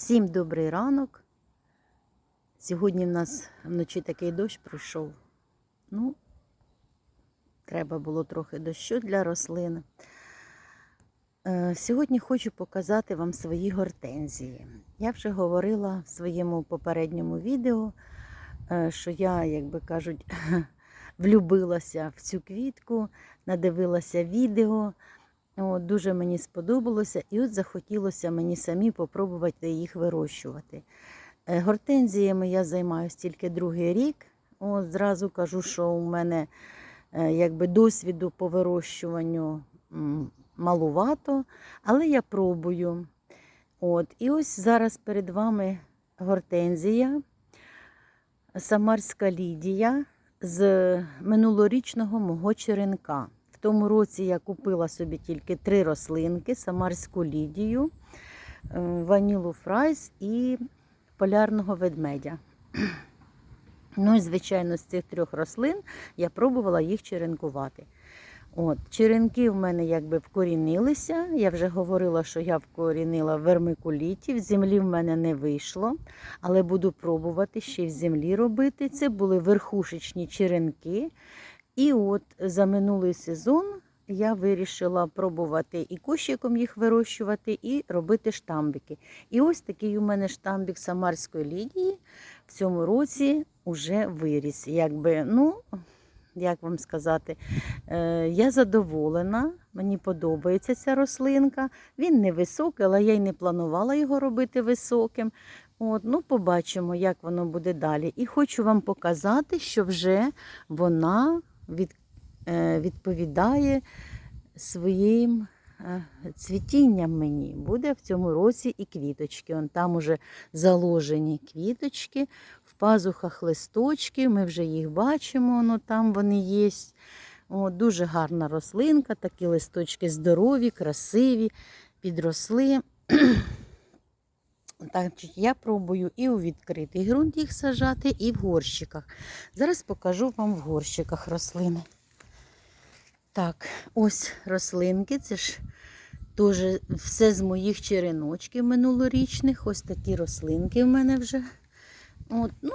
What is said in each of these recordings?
Всім добрий ранок. Сьогодні в нас вночі такий дощ пройшов. Ну, треба було трохи дощу для рослин. Е, Сьогодні хочу показати вам свої гортензії. Я вже говорила в своєму попередньому відео, е, що я, як би кажуть, влюбилася в цю квітку, надивилася відео. От, дуже мені сподобалося, і от захотілося мені самі попробувати їх вирощувати. Е, Гортензіями я займаюся тільки другий рік. От, зразу кажу, що у мене е, якби досвіду по вирощуванню малувато, але я пробую. От, і ось зараз перед вами гортензія, самарська лідія з минулорічного мого черенка. Тому році я купила собі тільки три рослинки: самарську лідію, е, ванілу фрайс і полярного ведмедя. Ну і, звичайно, з цих трьох рослин я пробувала їх черенкувати. От, черенки в мене якби вкорінилися. Я вже говорила, що я вкорінила в вермикуліті. В землі в мене не вийшло, але буду пробувати ще й в землі робити. Це були верхушечні черенки. І от за минулий сезон я вирішила пробувати і кущиком їх вирощувати, і робити штамбики. І ось такий у мене штамбик самарської лідії в цьому році вже виріс. Якби, ну, як вам сказати, е, я задоволена, мені подобається ця рослинка. Він не високий, але я й не планувала його робити високим. От, ну, побачимо, як воно буде далі. І хочу вам показати, що вже вона від, е, відповідає своїм е, цвітінням мені. Буде в цьому році і квіточки. Он там уже заложені квіточки, в пазухах листочки. Ми вже їх бачимо, воно там вони є. О, дуже гарна рослинка, такі листочки здорові, красиві, підросли. Так, я пробую і у відкритий ґрунт їх сажати, і в горщиках. Зараз покажу вам в горщиках рослини. Так, ось рослинки. Це ж теж все з моїх череночків минулорічних. Ось такі рослинки в мене вже. От, ну,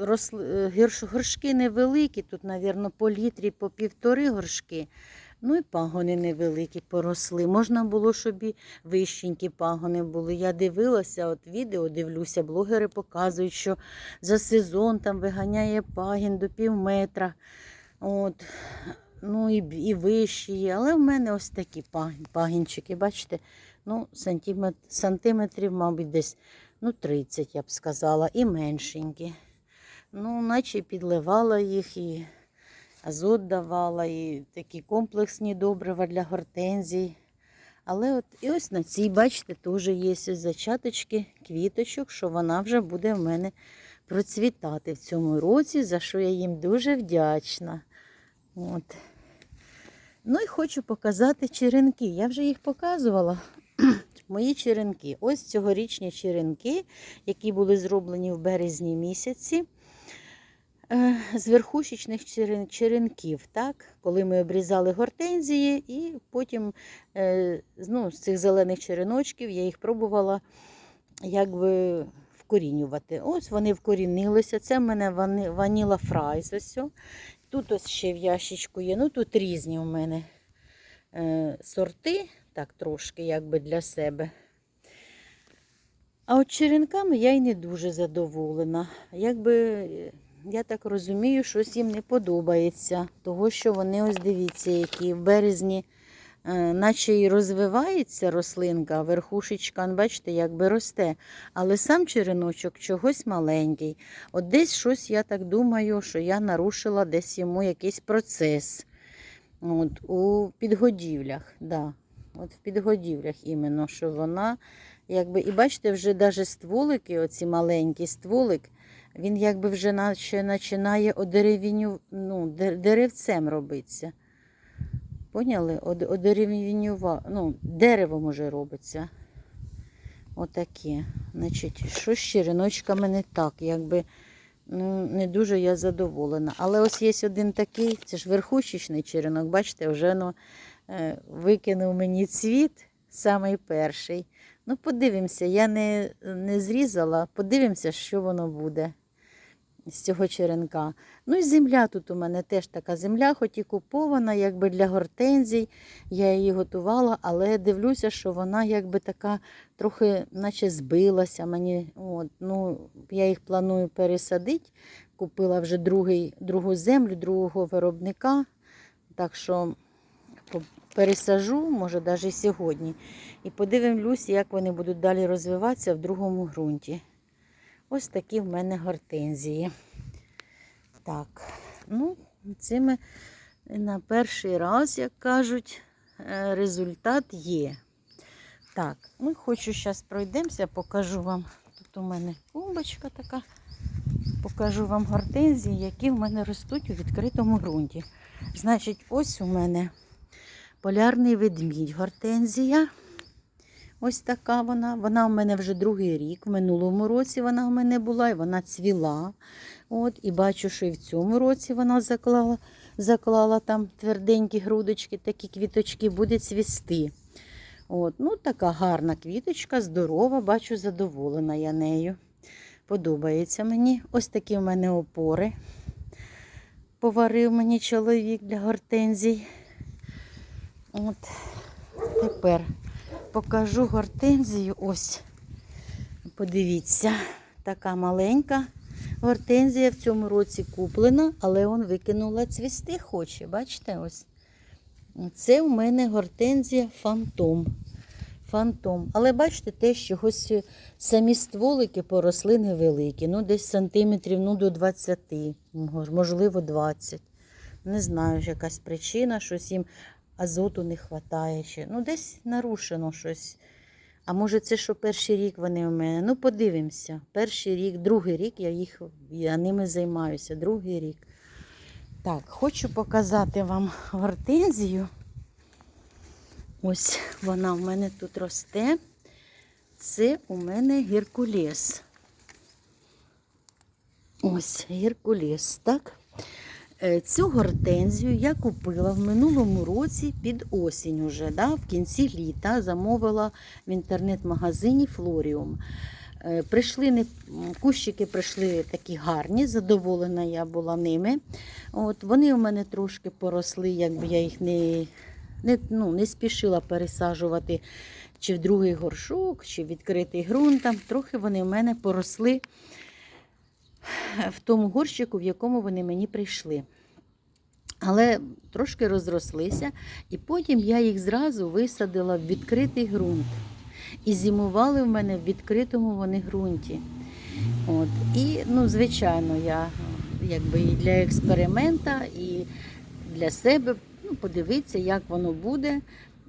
росли, гірш- горшки невеликі, тут, мабуть, по літрі, по півтори горшки. Ну і пагони невеликі поросли. Можна було, щоб і вищенькі пагони були. Я дивилася, от відео дивлюся, блогери показують, що за сезон там виганяє пагін до пів метра. От. Ну і, і вищі є. Але в мене ось такі пагінчики, бачите, ну, сантиметр, сантиметрів, мабуть, десь ну, 30, я б сказала, і меншенькі. Ну, наче підливала їх і азот давала, і такі комплексні добрива для гортензій. Але от і ось на цій, бачите, теж є зачаточки квіточок, що вона вже буде в мене процвітати в цьому році, за що я їм дуже вдячна. От. Ну і хочу показати черенки. Я вже їх показувала. Мої черенки. Ось цьогорічні черенки, які були зроблені в березні місяці. Е, З верхушечних черенків, так? коли ми обрізали гортензії, і потім е, ну, з цих зелених череночків я їх пробувала якби вкорінювати. Ось вони вкорінилися. Це в мене ваніла фрайс. Ось. Тут ось ще в ящичку є. Ну тут різні у мене е, сорти, так трошки якби для себе. А от черенками я й не дуже задоволена. Якби, я так розумію, щось їм не подобається. Того, що вони, ось дивіться, які в березні, е, наче і розвивається рослинка, верхушечка, бачите, якби росте. Але сам череночок чогось маленький. От десь щось, я так думаю, що я нарушила десь йому якийсь процес. От, у підгодівлях, да. От в підгодівлях іменно, що вона, якби, і бачите, вже навіть стволики, оці маленький стволик, він якби вже наче починає одеревіню, ну, деревцем робитися. Поняли? Од- Одеревінюва, ну, деревом уже робиться. Отаке. Значить, що з череночками не так, якби ну, не дуже я задоволена. Але ось є один такий, це ж верхушечний черенок, бачите, вже ну, е, викинув мені цвіт, самий перший. Ну, подивимося, я не, не зрізала, подивимося, що воно буде з цього черенка. Ну і земля тут у мене теж така земля, хоч і купована, якби для гортензій. Я її готувала, але дивлюся, що вона якби така трохи наче збилася. Мені, от, ну, я їх планую пересадити. Купила вже другий, другу землю, другого виробника. Так що пересажу, може, навіть сьогодні. І подивимось, як вони будуть далі розвиватися в другому ґрунті. Ось такі в мене гортензії. Так, ну, цими на перший раз, як кажуть, е, результат є. Так, ну хочу зараз пройдемося, покажу вам. Тут у мене клумбочка така. Покажу вам гортензії, які в мене ростуть у відкритому ґрунті. Значить, ось у мене полярний ведмідь гортензія. Ось така вона. Вона в мене вже другий рік. В минулому році вона в мене була і вона цвіла. От, і бачу, що і в цьому році вона заклала, заклала там тверденькі грудочки, такі квіточки, буде цвісти. От, ну, така гарна квіточка, здорова, бачу, задоволена я нею. Подобається мені. Ось такі в мене опори. Поварив мені чоловік для гортензій. От тепер покажу гортензію. Ось. Подивіться, така маленька гортензія в цьому році куплена, але он викинула цвісти хоче. Бачите, ось. Це в мене гортензія фантом. Фантом. Але бачите, теж чогось самі стволики поросли невеликі. Ну, десь сантиметрів ну, до 20, можливо, 20. Не знаю, якась причина, щось їм азоту не вистачає. Чи... Ну, десь нарушено щось. А може, це що перший рік вони у мене? Ну, подивимося. Перший рік, другий рік я їх я ними займаюся. Другий рік. Так, хочу показати вам гортензію. Ось вона в мене тут росте. Це у мене геркулес. Ось геркулес, так? Е, Цю гортензію я купила в минулому році під осінь уже, да, в кінці літа замовила в інтернет-магазині Флоріум. Е, Прийшли кущики прийшли такі гарні, задоволена я була ними. От, вони у мене трошки поросли, якби я їх не, не, ну, не спішила пересаджувати чи в другий горшок, чи в відкритий ґрунт. Трохи вони в мене поросли в тому горщику, в якому вони мені прийшли. Але трошки розрослися, і потім я їх зразу висадила в відкритий ґрунт. І зимували в мене в відкритому вони ґрунті. От. І, ну, звичайно, я якби і для експеримента, і для себе ну, подивитися, як воно буде.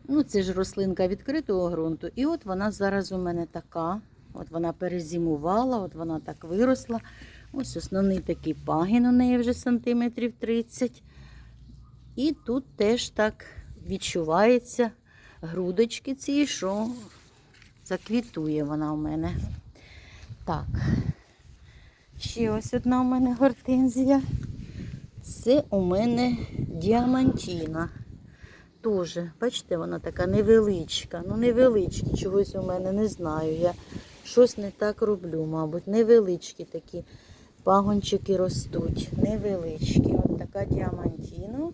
Ну, це ж рослинка відкритого ґрунту. І от вона зараз у мене така. От вона перезимувала, от вона так виросла. Ось основний такий пагін у неї вже сантиметрів 30. І тут теж так відчувається грудочки ці, що заквітує вона у мене. Так. Ще ось одна у мене гортензія. Це у мене діамантіна. Тоже, бачите, вона така невеличка. Ну, невеличкі, чогось у мене не знаю. Я щось не так роблю, мабуть. Невеличкі такі пагончики ростуть. Невеличкі. От така діамантіна.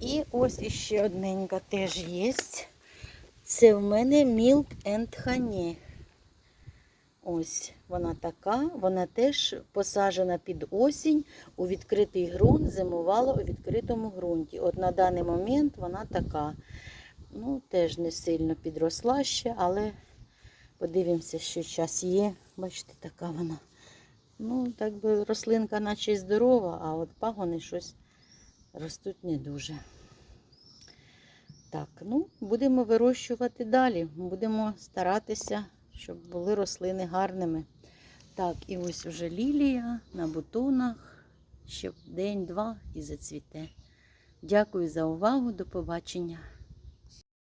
І ось іще одненька теж є. Це в мене Milk and Honey. Ось вона така, вона теж посаджена під осінь у відкритий ґрунт, зимувала у відкритому ґрунті. От на даний момент вона така. Ну, теж не сильно підросла ще, але подивимося, що час є. Бачите, така вона. Ну, так би рослинка наче здорова, а от пагони щось ростуть не дуже. Так, ну, будемо вирощувати далі. Будемо старатися, щоб були рослини гарними. Так, і ось уже лілія на бутонах. Ще день-два і зацвіте. Дякую за увагу. До побачення.